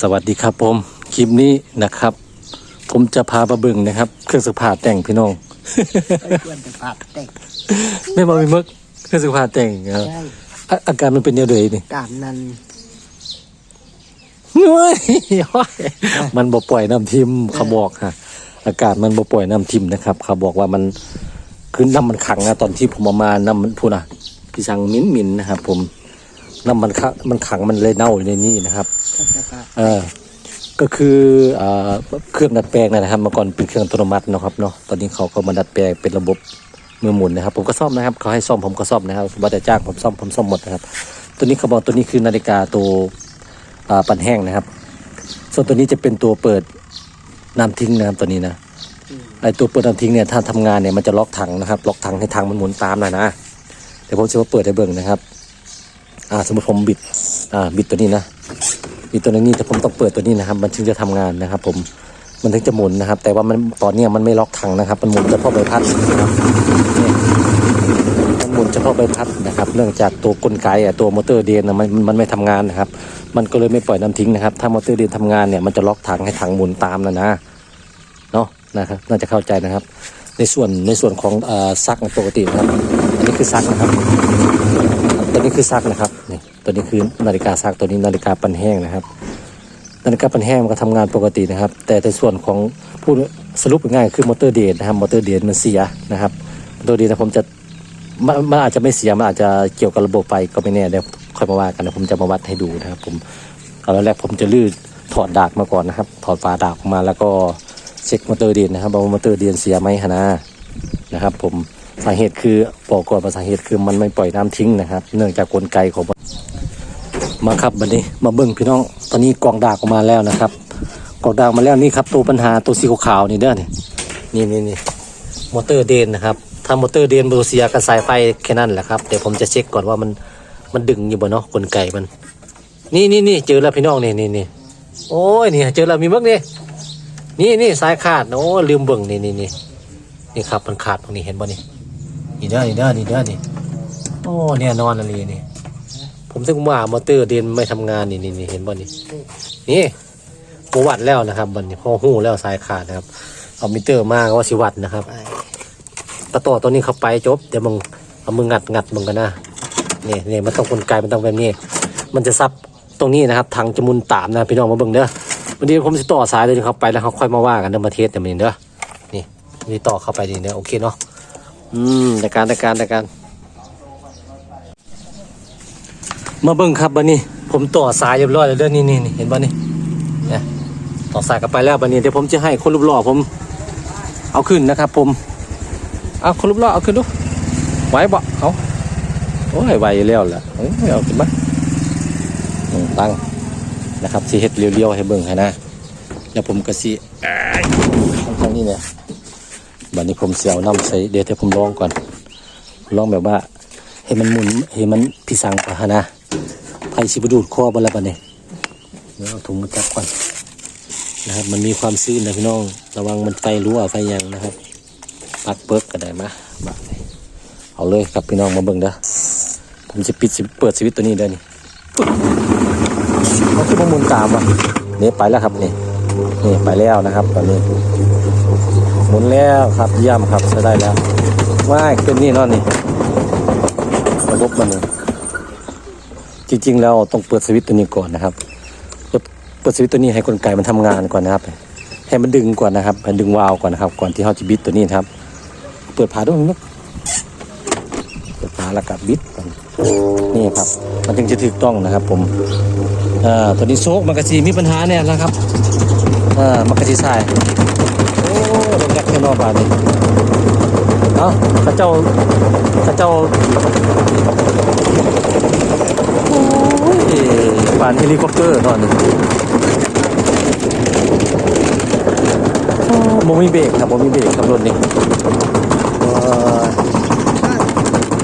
สวัสดีครับผมคลิปนี้นะครับ ผมจะพาไปเบิ่งนะครับ เครื่องสักผ้าแต่งพี่น้องไปชวนไปผับเด็กไม่มาไม่มึกเครื่องสักผ้าแต่งครับใช่อะอาการมันเป็นยังไงนี่ตามนั้นเฮ้ยมันบ่ปล่อยน้ำทิมเขาบอกฮะอากาศมันบ่ปล่อยน้ำทิมนะครับเขาบอกว่ามันคือน้ำมันขังนะตอนที่ผมเอามาน้ำมันพูดนะพี่สังมิ้นมินๆนะครับ ผม น้ำมันขังมันขังมันเลยเน่าอยู่ในนี้นะครับก็จะปะเออก็คือเอ่อเครื่องดัดแปลงนะครับเมื่อก่อนเป็นเครื่องอัตโนมัติเนาะครับเนาะตอนนี้เขาก็มาดัดแปลงเป็นระบบมือหมุนนะครับ ผมก็ซ่อมนะครับเขาให้ซ่อมผมก็ซ่อมนะครับว่าแต่จ้างผมซ่อมผมซ่อมหมดนะครับ ตัวนี้เขาบอกตัวนี้คือนาฬิกาตัวอ่าปั่นแห้งนะครับ ส่วนตัวนี้จะเป็นตัวเปิดน้ำทิ้งนะครับตัวนี้นะไอตัวเปิดน้ำทิ้งเนี่ยถ้าทำงานเนี่ยมันจะล็อกถังนะครับ ล็อกถังให้ถังมันหมุนตามหน่อยนะเดี๋ยวผมจะมาเปิดให้เบิ่งนะครับ อ่าสมมติผมบิดอ่าบิดตัวนี้นะมีตัวนี้แต่ผมต้องเปิดตัวนี้นะครับ มันถึงจะทำงานนะครับ ผมมันถึงจะหมุนนะครับ แต่ว่ามันตอนนี้มันไม่ล็อกถังนะครับ มันหมุนเฉพาะใบพัดนะครับนี่มันหมุนเฉพาะใบพัดนะครับเนื่องจากตัวกลไกอะตัวมอเตอร์เดนนมันมันไม่ทำงานนะครับ มันก็เลยไม่ปล่อยน้ำทิ้งนะครับ ถ้ามอเตอร์เดนทำงานเนี่ยมันจะล็อกถังให้ถังหมุนตามนะนะเนาะนะครับ น่าจะเข้าใจนะครับ ในส่วนในส่วนของอ่อซักปกตินะครับ อันนี้คือซักนะครับ ตัวนี้คือซักนะครับนี่ตัวนี้คือนาฬิกาซักตัวนี้นาฬิกาปั่นแห้งนะครับ นาฬิกาปั่นแห้งมันก็ทำงานปกตินะครับ แต่ในส่วนของพูดสรุปง่ายๆคือมอเตอร์เดนนะครับมอเตอร์เดนมันเสียนะครับมอเตอร์เดนนะผมจะมันมันอาจจะไม่เสียมันอาจจะเกี่ยวกับระบบไฟก็ไม่แน่เดี๋ยวค่อยมาว่ากันนะผมจะมาวัดให้ดูนะครับ ผมเอาแล้วแรกผมจะลื้อถอดดากมาก่อนนะครับ ถอดฝาดากออกมาแล้วก็เช็คมอเตอร์เดนนะครับว่ามอเตอร์เดนเสียไหมฮะนะนะครับ ผม สาเหตุคือบอกก่อนว่าสาเหตุคือมันไม่ปล่อยน้ำทิ้งนะครับ เนื่องจากกลไกของมาครับวันนี้มาเบิ่งพี่น้อง ตอนนี้กองดากออกมาแล้วนะครับ กองดากมาแล้วนี่ครับ ตัวปัญหาตัวสีขาวๆนี่เด้อนี่นี่นี่นี่มอเตอร์เดนนะครับถ้ามอเตอร์เดนเบอร์เซียกับสายไฟแค่นั้นแหละครับแต่ผมจะเช็คก่อนว่ามันมันดึงอยู่บ่เนาะกลไกมัน นี่นี่นี่เจอแล้วพี่น้องนี่นี่นี่โอ้ยนี่เจอแล้วมีมึกนี่นี่นี่สายขาดโอ้ลืมเบิ่งนี่นี่นี่นี่ครับมันขาดตรงนี้เห็นบ่นี่ นี่เด้อนี่เด้อนี่เด้อนี่โอ้เนี่ยนอนอะไรนี่ ผมถึงว่ามอเตอร์เดนไม่ทำงานนี่นี่นี่เห็นบ่นี่นี่ผมวัดแล้วนะครับบันนี้พอหู้แล้วสายขาดนะครับ เอามิเตอร์มาก็ว่าสิวัดนะครับไปตะต่อตัวนี้เข้าไปจบเดี๋ยวมึงเอามืองัดงัดมึงกันนะนี่นี่มันต้องกลไกมันต้องแบบนี้ มันจะซับตรงนี้นะครับถังจะหมุนตามนะพี่น้องมาเบิ่งเด้อวันนี้ผมจะต่อสายตัวนี้เข้าไปแล้วเขาค่อยมาว่ากันเด้อมาเทสเดี๋ยวมันเด้อนี่นี่ต่อเข้าไปนี่เด้อโอเคเนาะ อืมในการในการในการ มาเบิ่งครับบันนี้ ผมต่อสายเรียบร้อยแล้วเด้อนี่นี่นี่เห็นบ่นี่นี่ยต่อสายกลับไปแล้วบันนี้เดี๋ยวผมจะให้คนรูปหล่อผม เอาขึ้นนะครับ ผม เอาคนรูปหล่อเอาขึ้นดูไหวบ่เอาโอ้ยไหวแล้วล่ะเอ้ยเอาขึ้นมาตั้งนะครับสีเฮ็ดเรียวๆให้เบิ่งให้นะแล้วผมก็สิอ้ายทางนี้เนี่ย บัดนี้ผมเสียวน้ำใส่เดี๋ยวเดี๋ยวผมลองก่อนลองแบบว่าให้มันหมุนให้มันพิสังปะฮะนะไผ่สิบดูดคอบนละปะเนี่ยเดี๋ยวเอาถุงมาจับก่อนนะครับ มันมีความซื่นนะพี่น้อง ระวังมันไฟรั่วไฟยังนะครับ ปักเปิกก็ได้มาบาดนี้เอาเลยครับพี่น้องมาเบิ่งเด้อผมจะปิดสิเปิดสวิตตัวนี้เด้อนี่มันคือมันมุนตามว่ะนี่ไปแล้วครับนี่นี่ไปแล้วนะครับตอนนี้ หมุนแล้วครับเยี่ยมครับใช้ได้แล้วว่ายขึ้นนี่เนอนนี่ระบบมันจริงๆ แล้วต้องเปิดสวิตตัวนี้ก่อนนะครับ เปิดเปิดสวิตตัวนี้ให้กลไกมันทำงานก่อนนะครับ ให้มันดึงก่อนนะครับให้ดึงวาล์วก่อนนะครับ ก่อนที่เขาจะบิดตัวนี้นะครับ เปิดฝาด้วยมั้เปิดฝาแล้วก็บิดก่อนนี่ครับ มันถึงจะถูกต้องนะครับ ผมอ่าตัวนี้โซกมันกระสีมีปัญหาเนี่ยนะครับอ่ามันกระสีสาย กแค่นอกบานนี่เอ้าพระเจ้าพระเจ้าโอ้ยปานเฮลิคอปเตอร์ตอนนี้โอ้โมมีเบรกครับโมมีเบรกครับรถนี่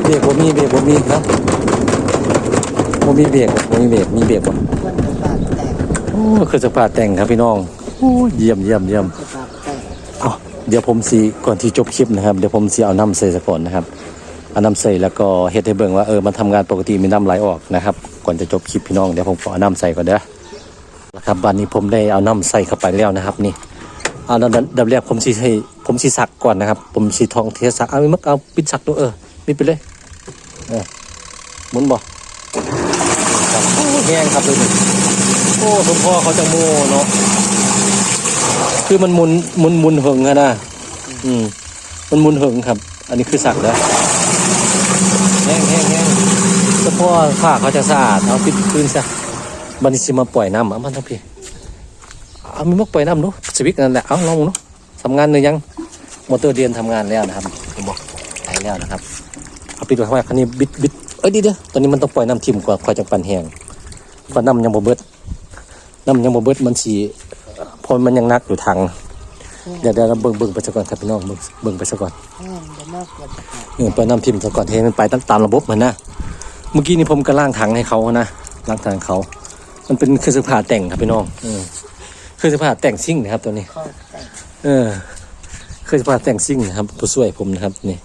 เบรกโมมีเบรกโมมีครับโมมีเบรกโมมีเบรกมีเบรกบ่ชวนไปผับแตกโอ้คือสภาแต่งครับพี่น้องโอ้เยี่ยมเยี่ยมเยี่ยม เดี๋ยวผมสีก่อนที่จบคลิปนะครับ เดี๋ยวผมสีเอาน้ำใส่ซะก่อนนะครับเอาน้ำใส่แล้วก็เฮ็ดให้เบิ่งว่าเออมันทำงานปกติมีน้ำไหลออกนะครับ ก่อนจะจบคลิปพี่น้องเดี๋ยวผมขอเอาน้ำใส่ก่อนเด้อนะครับบันนี้ผมได้เอาน้ำใส่เข้าไปแล้วนะครับนี่เอาดับดับแรกผมสิให้ผมสิสักก่อนนะครับ ผมสิทองเทสักเอาไม่มักเอาปิดสักดูเออปิดไปเลยเออหมุนบ่โอ้แห้งครับเลยโอ้สมพ่อเขาจะโม่เนาะ คือมันหมุนหมุนหมุนเหิงอะนะอืม มันหมุนเหิงครับ อันนี้คือสักแล้วแห้งแห้งแห้งสมพ่อข้าเขาจะสะอาดเอาปิดคืนซะบันนี้สิมาปล่อยน้ำอะมันทั้งพี่เอามีมักปล่อยน้ำเนาะสวิกนั่นแหละเอาลองเนาะทำงานหรือยังมอเตอร์เดียนทำงานแล้วนะครับผมบอกไปแล้วนะครับเอาปิดไว้ข้างในคันนี้บิดบิดเอ้ยเดีเดี๋ยวตอนนี้มันต้องปล่อยน้ำทิมก่อนคอยจังปันแห้งเพราะน้ำยังบ่เบิดน้ำยังบ่เบิดมันสี พอมันยังนักอยู่ทางเดี๋ยวเดี๋ยวเราเบิ่งเบิ่งไปซะก่อนครับพี่น้องเบิ่งเบิ่งไปซะก่อนแห้งจะนอกกว่าจะขาดเออปล่อยน้ำทิมซะก่อนให้มันไปตามตามระบบมันนะเมื่อกี้นี่ผมก็ล่างถังให้เขานะล่างถังเขา มันเป็นเครื่องสื้อผ้าแต่งครับพี่น้องเออเครื่องสื้อผ้าแต่งซิ่งนะครับตัวนี้ข้อแตกเออเครื่องสื้อผ้าแต่งซิ่งนะครับผู้ช่วยผมนะครับนี่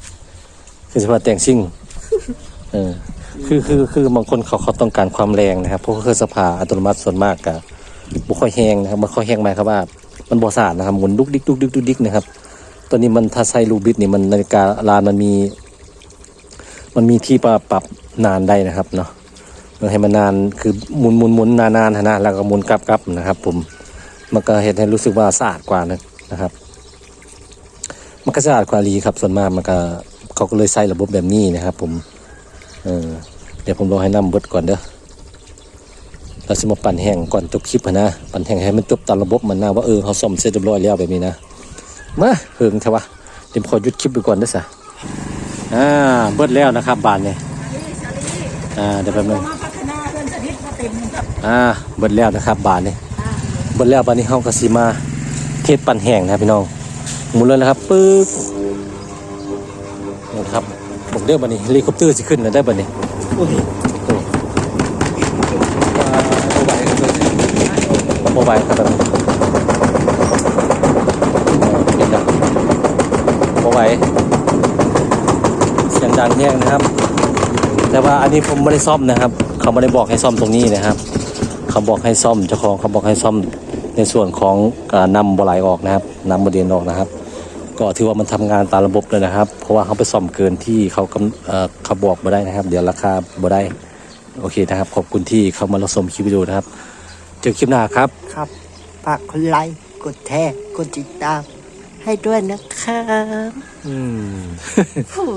เครื่องสื้อผ้าแต่งซิ่งเออคือคือคือบางคนเขาเขาต้องการความแรงนะครับเพราะเครื่องสื้อผ้าอัตโนมัติส่วนมากกับ บุค่อยแห้งนะครับมันค่อยแห้งหมายครับว่า มันบอสาดนะครับหมุนดุกดิกดุกดิกดุกดิกนะครับตอนนี้มันถ้าใช้ลูบิดนี่มันนาฬิกาลานมันมี มันมีที่ปรับปรับนานได้นะครับเนาะมันให้มันนานคือหมุนหมุนหมุนนานๆนนะแล้วก็หมุนกลับกลับนะครับ ผมมันก็เห็นให้รู้สึกว่าสะอาดกว่านะนะครับ มันก็สะอาดกว่าลีครับ ส่วนมากมันก็เขาก็เลยใส่ระบบแบบนี้นะครับ ผมเออเดี๋ยวผมรองให้น้ำเบดก่อนเด้อ เราจะมาปั่นแห้งก่อนจบคลิปอะนะ ปั่นแห้งให้มันจบตามระบบมันนะว่าเออเขาซ่อมเสร็จเรียบร้อยแล้วแบบนี้นะ มาเฮิงเถอะวะเดี๋ยวขอหยุดคลิปไปก่อนเด้สะอ่าเบิดแล้วนะครับบานเนี่ยอ่าเดี๋ยวแป๊บนึงมาพัฒนาเพื่อนสนิทมาเต็มกับอ่าเบิดแล้วนะครับบาทนี่ยเบิดแล้วบาทนี้เฮาก็สิมาเทศปั่นแห้งนะพี่น้องหมุนเลยนะครับปึ๊กนะครับบอกเด้อบัดนี้เฮลิคอปเตอร์สิขึ้นแล้วได้บัดนี้อุ้ยโอ้ บ่ไหวครับบ่ไหวครับแบบนี้เห็นดังบ่ไหวเสียงดังแห้งนะครับ แต่ว่าอันนี้ผมไม่ได้ซ่อมนะครับ เขาไม่ได้บอกให้ซ่อมตรงนี้นะครับ เขาบอกให้ซ่อมเจ้าของเขาบอกให้ซ่อมในส่วนของการนำบไหลออกนะครับนำบเดียนออกนะครับ ก็ถือว่ามันทำงานตามระบบเลยนะครับ เพราะว่าเขาไปซ่อมเกินที่เขากำเขาบอกมาได้นะครับ เดี๋ยวราคาบ่ได้โอเคนะครับ ขอบคุณที่เข้ามารับชมคลิปวิดีโอนะครับ เจอคลิปหน้าครับ ครับฝากกดไลค์กดแชร์กดติดตาม ให้ด้วยนะครับ อืมผู้